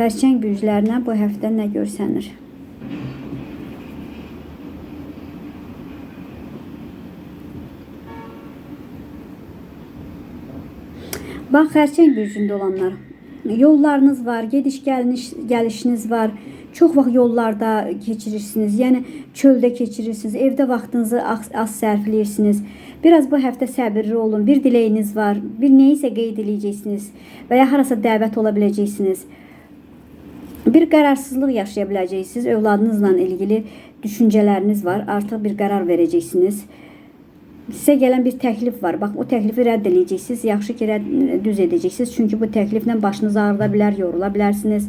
Xərçəng bürclərinə bu həftə nə görsənir? Bax, xərçəng bürcündə olanlar. Yollarınız var, gediş gəliniş, gəlişiniz var. Çox vaxt yollarda keçirirsiniz. Yəni çöldə keçirirsiniz. Evdə vaxtınızı az, az sərfləyirsiniz. Biraz bu həftə səbirli olun. Bir diləyiniz var. Bir nəyisə qeyd edəcəksiniz və ya harasa dəvət ola biləcəksiniz. Bir qərarsızlıq yaşaya biləcəksiniz. Övladınızla ilgili düşüncələriniz var. Artıq bir qərar verəcəksiniz. Sizə gələn bir təklif var. Bax, o təklifi rədd edəcəksiniz. Yaxşı ki, rədd, düz edəcəksiniz. Çünki bu təkliflə başınız ağrıda bilər, yorula bilərsiniz.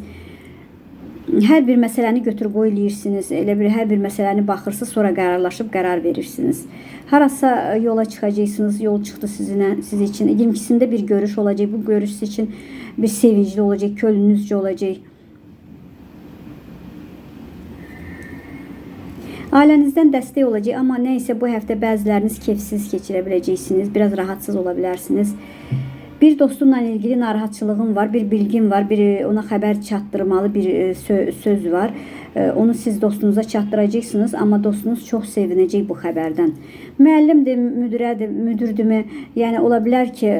Hər bir məsələni götür qoy eləyirsiniz. Elə bir hər bir məsələni baxırsınız, sonra qərarlaşıb qərar verirsiniz. Harasa yola çıxacaqsınız, yol çıxdı sizinlə, siz üçün. 22-sində bir görüş olacaq. Bu görüş sizin üçün bir sevincli olacaq, könlünüzcə olacaq. Ailənizdən dəstək olacaq, amma nə isə bu həftə bəziləriniz kefsiz keçirə biləcəksiniz, biraz rahatsız ola bilərsiniz. Bir dostunla ilgili narahatçılığın var, bir bilgin var, bir e, ona xəbər çatdırmalı bir e, sö- söz var. E, Onu siz dostunuza çatdıracaqsınız, amma dostunuz çox sevinəcək bu xəbərdən. Müəllimdir, müdirədir, müdirdürmü? Yəni ola bilər ki,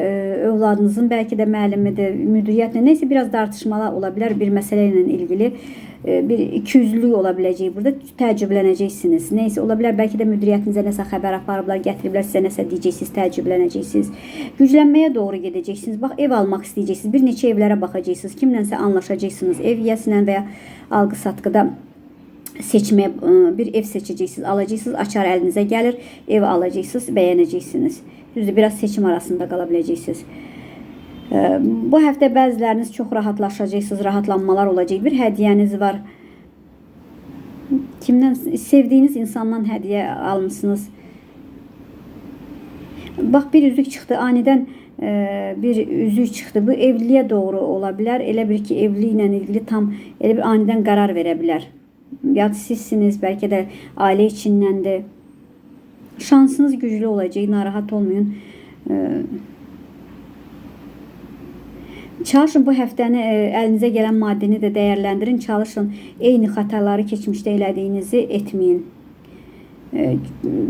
övladınızın bəlkə də müəllimidir, müdiriyyətlə nəsə biraz tartışmalar ola bilər bir məsələ ilə ilgili bir ikiyüzlülük ola biləcək burada təəccüblənəcəksiniz. Nəysə ola bilər bəlkə də müdiriyyətinizə nəsə xəbər aparıblar, gətiriblər sizə nəsə deyəcəksiniz, təəccüblənəcəksiniz. Güclənməyə doğru gedəcəksiniz. Bax ev almaq istəyəcəksiniz. Bir neçə evlərə baxacaqsınız. Kimlənsə anlaşacaqsınız. Ev yiyəsilə və ya alqı-satqıda seçməyə ə, bir ev seçəcəksiniz, alacaqsınız, açar əlinizə gəlir, ev alacaqsınız, bəyənəcəksiniz. Düzdür, biraz seçim arasında qala biləcəksiniz. Bu həftə bəziləriniz çox rahatlaşacaqsınız, rahatlanmalar olacaq. Bir hədiyyəniz var. Kimdən sevdiyiniz insandan hədiyyə almısınız. Bax bir üzük çıxdı, anidən bir üzük çıxdı. Bu evliliyə doğru ola bilər. Elə bir ki, evliliklə ilgili tam elə bir anidən qərar verə bilər. Ya sizsiniz, bəlkə də ailə içindəndir. Şansınız güclü olacaq, narahat olmayın. E, Çalışın bu həftəni e, əlinizə gələn maddəni də dəyərləndirin. Çalışın eyni xətaları keçmişdə elədiyinizi etməyin. E,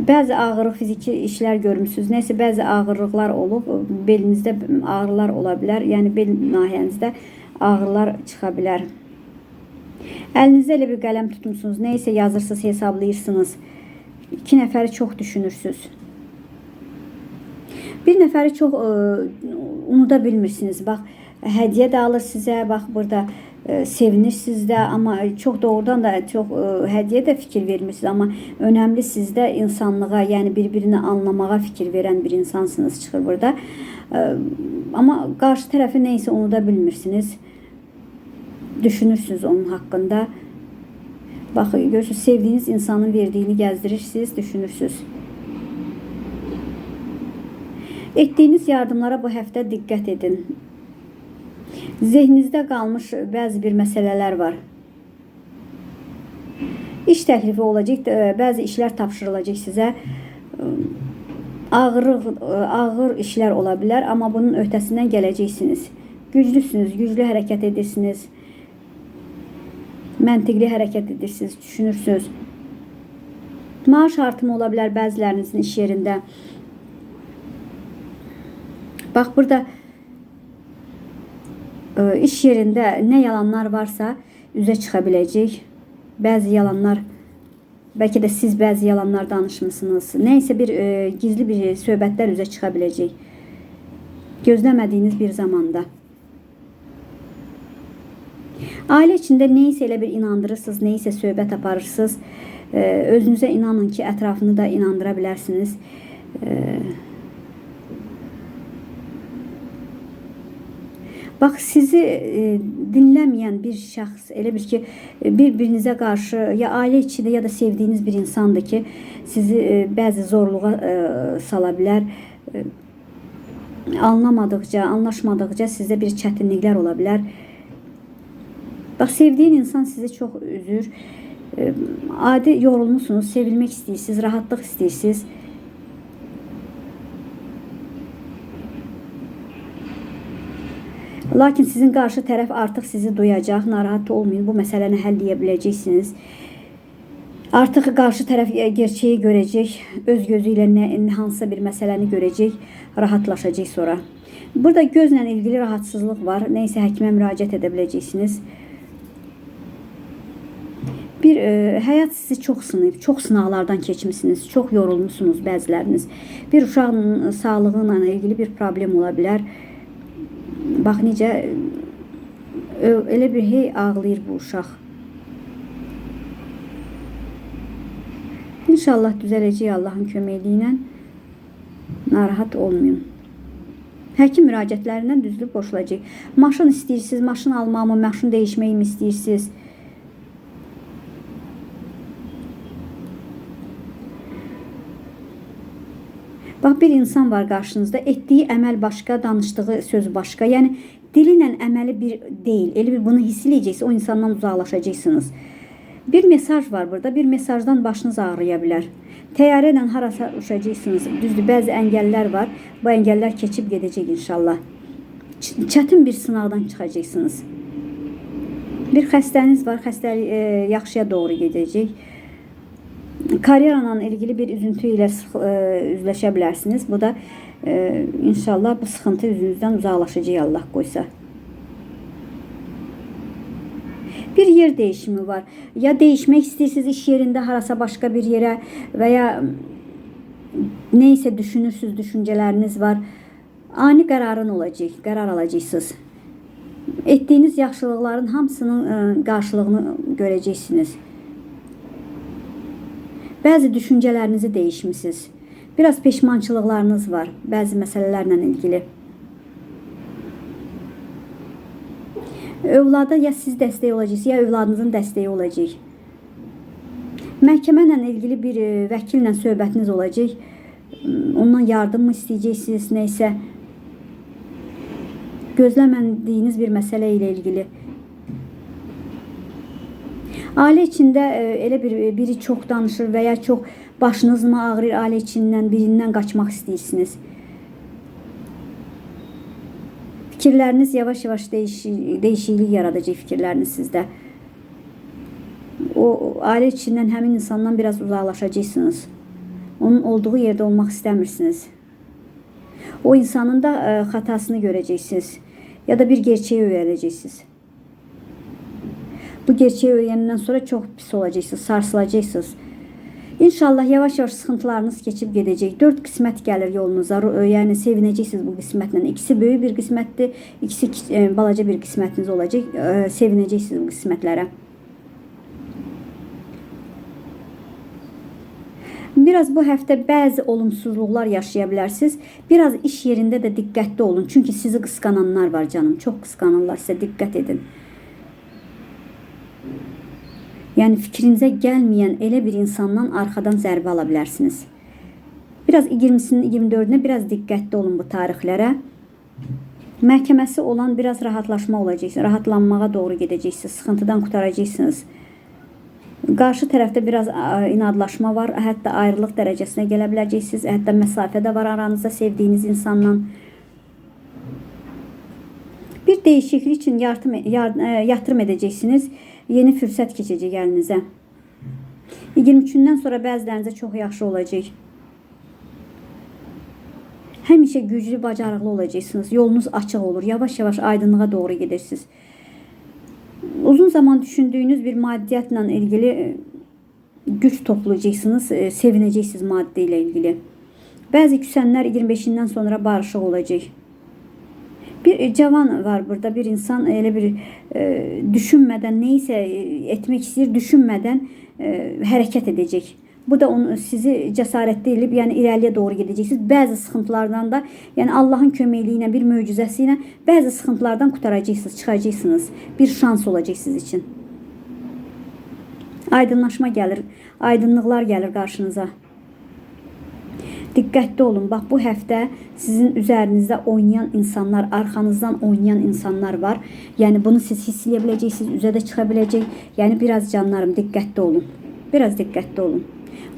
Bəzi ağrı fiziki işlər görmüsünüz. Nəsə bəzi ağırlıqlar olub, belinizdə ağrılar ola bilər. Yəni bel nahiyənizdə ağrılar çıxa bilər. Əlinizdə elə bir qələm tutmusunuz. Nə isə yazırsınız, hesablayırsınız. İki nəfəri çox düşünürsüz. Bir nəfəri çox ə, unuda bilmirsiniz. Bax, hədiyyə də alır sizə. Bax, burada ə, sevinirsiniz də, amma çox doğrudan da çox ə, hədiyyə də fikir vermirsiniz, amma önəmli sizdə insanlığa, yəni bir-birini anlamağa fikir verən bir insansınız çıxır burada. Ə, amma qarşı tərəfi nə isə unuda bilmirsiniz. Düşünürsünüz onun haqqında. Bax, görürsünüz, sevdiyiniz insanın verdiyini gəzdirirsiniz, düşünürsünüz. Etdiyiniz yardımlara bu həftə diqqət edin. Zehninizdə qalmış bəzi bir məsələlər var. İş təklifi olacaq, ə, bəzi işlər tapşırılacaq sizə. Ə, Ağır ağır işlər ola bilər, amma bunun öhdəsindən gələcəksiniz. Güclüsünüz, güclü hərəkət edirsiniz. Məntiqli hərəkət edirsiniz, düşünürsünüz. Maaş artımı ola bilər bəzilərinizin iş yerində. Bax burada iş yerində nə yalanlar varsa üzə çıxa biləcək. Bəzi yalanlar bəlkə də siz bəzi yalanlar danışmısınız. Nə isə bir ə, gizli bir söhbətlər üzə çıxa biləcək. Bir zamanda. Ailə içində nə isə bir inandırırsınız, nə isə söhbət aparırsınız. Ə, özünüzə inanın ki, ətrafını da inandıra bilərsiniz. Ə, Bax sizi e, dinləməyən bir şəxs elə bir ki e, bir-birinizə qarşı ya ailə içində ya da sevdiyiniz bir insandır ki, sizi e, bəzi zorluğa e, sala bilər. E, anlamadıqca, anlaşmadıqca sizdə bir çətinliklər ola bilər. Bax insan sizi çox üzür. E, adi yorulmusunuz, sevilmək istəyirsiniz, rahatlıq istəyirsiniz. Lakin sizin qarşı tərəf artıq sizi duyacaq. Narahat olmayın. Bu məsələni həll edə biləcəksiniz. Artıq qarşı tərəf e, gerçəyi görəcək, öz gözü ilə nə hansısa bir məsələni görəcək, rahatlaşacaq sonra. Burada gözlə ilgili rahatsızlıq var. Nə isə həkimə müraciət edə. Bir e, həyat sizi çox sınayıb, çox sınaqlardan keçmisiniz, çox yorulmusunuz bəziləriniz. Bir uşağın sağlığı ilə ilgili bir problem ola bilər. Bax necə elə bir hey ağlayır bu uşaq. İnşallah düzələcək Allahın köməkliyi ilə. Narahat olmayın. Həkim müraciətlərindən düzülüb boşulacaq. Maşın istəyirsiniz, maşın almamı, maşın dəyişməyi mi istəyirsiniz? Bir insan var qarşınızda, etdiyi əməl başqa, danışdığı söz başqa. Yəni dili ilə əməli bir deyil. Elə bir bunu hiss eləyəcəksiniz, o insandan uzaqlaşacaqsınız. Bir mesaj var burada. Bir mesajdan başınız ağrıya bilər. Təyyarə ilə harasa uçacaqsınız. Düzdür, bəzi əngəllər var. Bu əngəllər keçib gedəcək inşallah. Ç- Çətin bir sınaqdan çıxacaqsınız. Bir xəstəniz var, xəstəlik e, yaxşıya doğru gedəcək. Karyera ilə ilgili bir üzüntü ilə sıx- e, üzləşə bilərsiniz. Bu da e, inşallah bu sıxıntı üzünüzdən uzaqlaşacaq Allah qoysa. Bir yer değişimi var. Ya değişmek istirsiniz iş yerinde harasa başka bir yere veya neyse düşünürsüz düşünceleriniz var. Ani kararın olacak, karar alacaksınız. Ettiğiniz yaxşılıqların hamısının e, qarşılığını görəcəksiniz. Bəzi düşüncələrinizi değişmisiniz. Biraz peşmançılıqlarınız var bəzi məsələlərlə ilgili. Övlada ya siz dəstək olacaqsınız, ya övladınızın dəstəyi olacaq. Məhkəmə ilgili bir e, vəkillə söhbətiniz olacaq. Ondan yardım mı istəyəcəksiniz, nə gözləmədiyiniz bir məsələ ilə ilgili. Ailə içində e, elə bir biri çox danışır və ya çox başınız mı ağrır ailə içindən birindən qaçmaq istəyirsiniz. Fikirləriniz yavaş-yavaş değişi- dəyişiklik yaradacaq fikirləriniz sizdə. O ailə içindən həmin insandan biraz uzaqlaşacaqsınız. Onun olduğu yerdə olmaq istəmirsiniz. O insanın da e, xatasını görəcəksiniz ya da bir gerçeği öyrənəcəksiniz. Bu gerçeği öyrəndən sonra çox pis olacaqsınız, sarsılacaqsınız. İnşallah yavaş-yavaş sıxıntılarınız keçib gedəcək. 4 qismət gəlir yolunuza. Yəni sevinəcəksiniz bu qismətlə. İkisi böyük bir qismətdir, ikisi e, balaca bir qismətiniz olacaq. E, Sevinəcəksiniz bu qismətlərə. Biraz bu həftə bəzi olumsuzluqlar yaşaya bilərsiniz. Biraz iş yerində də diqqətli olun. Çünki sizi qısqananlar var canım. Çox qısqanırlar sizə. Diqqət edin. Yəni fikrinizə gəlməyən elə bir insandan arxadan zərbə ala bilərsiniz. Biraz 20-sinin 24-ünə biraz diqqətli olun bu tarixlərə. Məhkəməsi olan biraz rahatlaşma olacaq. Rahatlanmağa doğru gedəcəksiniz. Sıxıntıdan qurtaracaqsınız. Qarşı tərəfdə biraz inadlaşma var. Hətta ayrılıq dərəcəsinə gələ biləcəksiniz. Hətta məsafə də var aranızda sevdiyiniz insanla. Bir dəyişiklik üçün yardım, yar, ə, yatırım edəcəksiniz. Yeni fürsət keçəcək əlinizə. 23-dən sonra bəzilərinizə çox yaxşı olacaq. Həmişə güclü, bacarıqlı olacaqsınız. Yolunuz açıq olur. Yavaş-yavaş aydınlığa doğru gedirsiniz. Uzun zaman düşündüyünüz bir maddiyatla ilgili e, güc toplayacaqsınız, e, sevinəcəksiniz maddə ilə ilgili. Bəzi küsənlər 25-dən sonra barışıq olacaq. E, cavan var burada, bir insan elə bir e, düşünmədən nə isə e, etmək istəyir, düşünmədən e, hərəkət edəcək. Bu da onu sizi cəsarətli edib, yəni irəliyə doğru gedəcəksiniz. Bəzi sıxıntılardan da, yəni Allahın köməkliyi ilə, bir möcüzəsi ilə bəzi sıxıntılardan qurtaracaqsınız, çıxacaqsınız. Bir şans olacaq siz üçün. Aydınlaşma gəlir, aydınlıqlar gəlir qarşınıza. Diqqətli olun. Bax bu həftə sizin üzərinizdə oynayan insanlar, arxanızdan oynayan insanlar var. Yəni bunu siz hiss edə biləcəksiniz, üzə də çıxa biləcək. Yəni biraz canlarım diqqətli olun. Biraz diqqətli olun.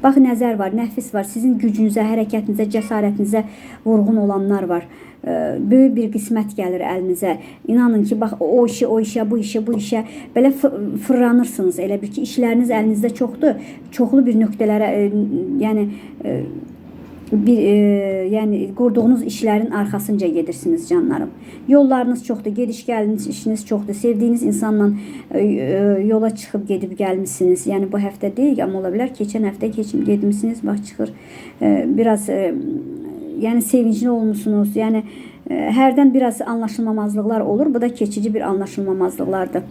Bax nəzər var, nəfis var. Sizin gücünüzə, hərəkətinizə, cəsarətinizə vurğun olanlar var. böyük bir qismət gəlir əlinizə. İnanın ki, bax o işə, o işə, bu işə, bu işə belə fı- fırlanırsınız. Elə bir ki, işləriniz əlinizdə çoxdur. Çoxlu bir nöqtələrə, e, yəni e, bir e, yəni qurduğunuz işlərin arxasınca gedirsiniz canlarım. Yollarınız çoxdur, gediş gəliniz, işiniz çoxdur. Sevdiyiniz insanla e, e, yola çıxıb gedib gəlmisiniz. Yəni bu həftə deyil, amma ola bilər keçən həftə keçib getmisiniz, bax. E, biraz e, yəni sevincli olmusunuz. Yəni e, hərdən biraz anlaşılmamazlıqlar olur. Bu da keçici bir anlaşılmamazlıqlardır.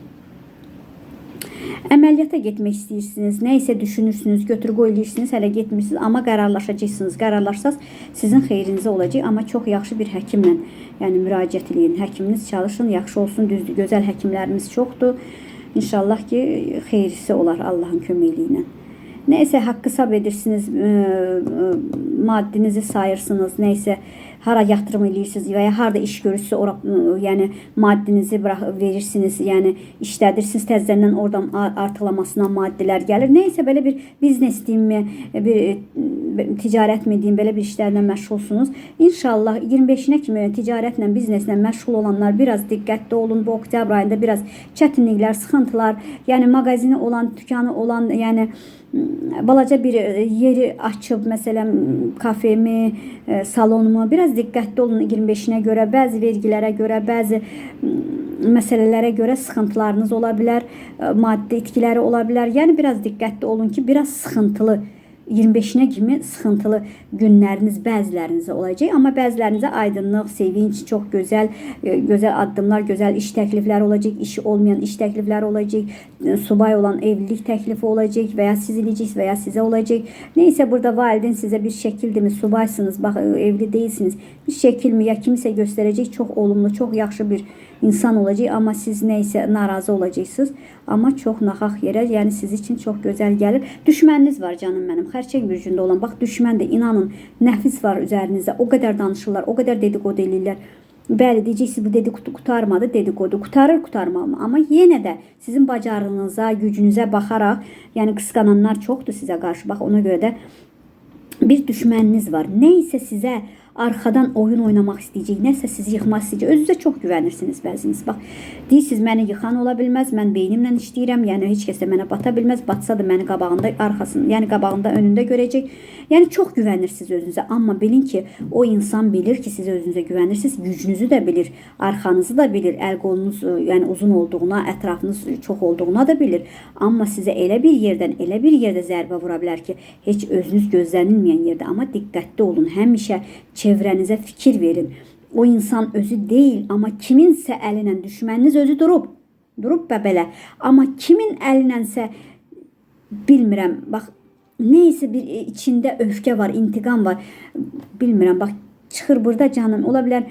Əməliyyata getmək istəyirsiniz, nə isə düşünürsünüz, götür-qoy edirsiniz, hələ getmirsiniz, amma qərarlaşacaqsınız. Qərarlaşsaz sizin xeyrinizə olacaq, amma çox yaxşı bir həkimlə, yəni müraciət eləyin. Həkiminiz çalışın, yaxşı olsun, düzdür. Gözəl həkimlərimiz çoxdur. İnşallah ki, xeyrisi olar Allahın köməkliyi ilə. Nəysə haqqı hesab edirsiniz, maddinizi sayırsınız, nəysə hara yatırım eləyirsiniz və ya harda iş görürsünüz, ora yəni maddinizi bırax verirsiniz, yəni işlədirsiniz, təzədən oradan a- artıqlamasına maddələr gəlir. Nəysə belə bir biznes deyimmi, bir ə, ticarət mi deyim, belə bir işlərlə məşğulsunuz. İnşallah 25-nə kimi ticarətlə, bizneslə məşğul olanlar biraz diqqətli olun. Bu oktyabr ayında biraz çətinliklər, sıxıntılar, yəni mağazini olan, dükanı olan, yəni balaca bir e, yeri açıb məsələn kafemi, e, salonumu biraz diqqətli olun 25-nə görə, bəzi vergilərə görə, bəzi məsələlərə görə sıxıntılarınız ola bilər, e, maddi itkiləri ola bilər. Yəni biraz diqqətli olun ki, biraz sıxıntılı 25-nə kimi sıxıntılı günləriniz bəzilərinizə olacaq, amma bəzilərinizə aydınlıq, sevinç, çox gözəl, e, gözəl addımlar, gözəl iş təklifləri olacaq, işi olmayan iş təklifləri olacaq, e, subay olan evlilik təklifi olacaq və ya siz eləyəcəksiniz və ya sizə olacaq. Nəysə burada valideyn sizə bir şəkildimi, subaysınız, bax e, evli deyilsiniz. Bir şəkilmi ya kimisə göstərəcək çox olumlu, çox yaxşı bir insan olacaq, amma siz nə isə narazı olacaqsınız. Amma çox naxaq yerə, yəni siz üçün çox gözəl gəlir. Düşməniniz var canım mənim. Xərçəng bürcündə olan. Bax düşmən də inanın, nəfis var üzərinizdə. O qədər danışırlar, o qədər dedikodu eləyirlər. Bəli, deyəcəksiniz bu dedikodu qutarmadı, dedikodu qutarır, qutarmamalı. Amma yenə də sizin bacarığınıza, gücünüzə baxaraq, yəni qısqananlar çoxdur sizə qarşı. Bax ona görə də bir düşməniniz var. Nə isə sizə arxadan oyun oynamaq istəyəcək, nəsə sizi yıxmaq istəyəcək. Özünüzə çox güvənirsiniz bəziniz. Bax, deyirsiniz məni yıxan ola bilməz, mən beynimlə işləyirəm, yəni heç kəs də mənə bata bilməz, batsa da məni qabağında, arxasında, yəni qabağında, önündə görəcək. Yəni çox güvənirsiniz özünüzə, amma bilin ki, o insan bilir ki, siz özünüzə güvənirsiniz, gücünüzü də bilir, arxanızı da bilir, əl qolunuz ə, yəni uzun olduğuna, ətrafınız çox olduğuna da bilir. Amma sizə elə bir yerdən, elə bir yerdə zərbə vura bilər ki, heç özünüz gözlənilməyən yerdə, amma diqqətli olun. Həmişə çevrənizə fikir verin. O insan özü deyil, amma kiminsə əlinə düşməniniz özü durub. Durub və belə. Amma kimin əlinənsə bilmirəm. Bax neysə bir e, içində öfkə var, intiqam var. Bilmirəm. Bax çıxır burada canım. Ola bilər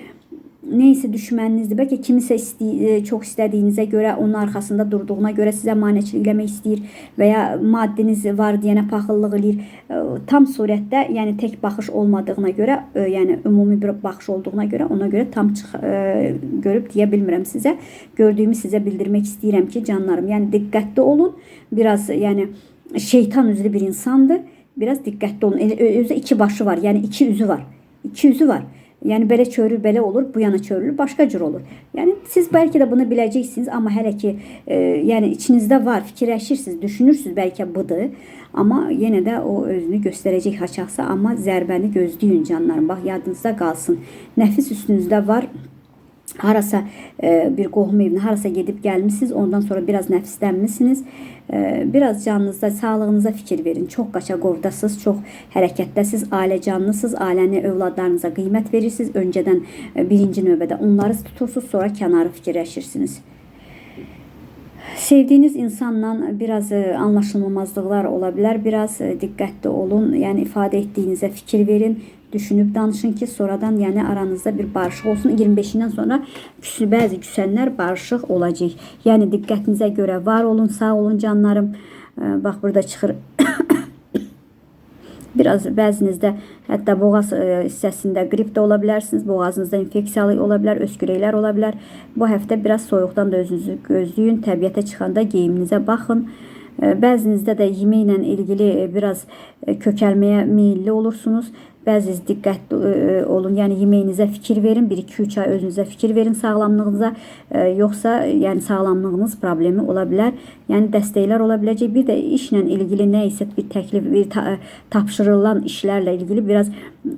neysə düşməninizdir. Bəlkə kimisə istəy e, çox istədiyinizə görə, onun arxasında durduğuna görə sizə maneçilik eləmək istəyir və ya maddiniz var deyənə paxıllıq eləyir. E, Tam surətdə, yəni tək baxış olmadığına görə, e, yəni ümumi bir baxış olduğuna görə, ona görə tam çıx görüb deyə bilmirəm sizə. Gördüyümü sizə bildirmək istəyirəm ki, canlarım, yəni diqqətli olun. Biraz yəni şeytan üzlü bir insandır. Biraz diqqətli olun. Özü iki başı var, yəni iki üzü var. İki üzü var. Yəni belə çörür, belə olur, bu yana çörülür, başqa cür olur. Yəni siz bəlkə də bunu biləcəksiniz, amma hələ ki, e, yəni içinizdə var, fikirləşirsiniz, düşünürsüz bəlkə budur, amma yenə də o özünü göstərəcək haçaqsa, amma zərbəni gözləyin canlarım. Bax yadınızda qalsın. Nəfis üstünüzdə var, harasa e, bir qohum evinə harasa gedib gəlmisiniz, ondan sonra biraz nəfslənmisiniz. E, biraz canınızda, sağlığınıza fikir verin. Çox qaçaqovdasınız, çox hərəkətdəsiz, ailə canlısınız, ailəni, övladlarınıza qiymət verirsiniz. Öncədən e, birinci növbədə onları tutursunuz, sonra kənarı fikirləşirsiniz. Sevdiyiniz insanla biraz anlaşılmamazlıqlar ola bilər. Biraz diqqətli olun. Yəni ifadə etdiyinizə fikir verin. Düşünüb danışın ki, sonradan yəni aranızda bir barışıq olsun. 25-dən sonra küsü bəzi küsənlər barışıq olacaq. Yəni diqqətinizə görə var olun, sağ olun canlarım. Bax burada çıxır Biraz bəzinizdə hətta boğaz hissəsində qrip də ola bilərsiniz. Boğazınızda infeksiyalı ola bilər, öskürəklər ola bilər. Bu həftə biraz soyuqdan da özünüzü gözləyin. Təbiətə çıxanda geyiminizə baxın. Bəzinizdə də yeməklə ilgili biraz kökəlməyə meylli olursunuz. Bəziniz diqqətli e, olun. Yəni yeməyinizə fikir verin. 1-2-3 ay özünüzə fikir verin sağlamlığınıza. E, Yoxsa yəni sağlamlığınız problemi ola bilər. Yəni dəstəklər ola biləcək. Bir də işlə ilgili nə isə bir təklif, bir ta- tapşırılan işlərlə ilgili biraz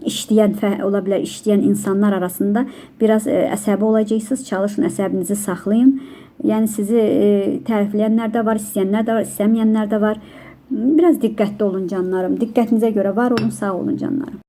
işləyən ola bilər, işləyən insanlar arasında biraz e, əsəbi olacaqsınız. Çalışın əsəbinizi saxlayın. Yəni sizi tərifləyənlər də var, istəyənlər də var, istəməyənlər də var. Biraz diqqətli olun canlarım. Diqqətinizə görə var olun, sağ olun canlarım.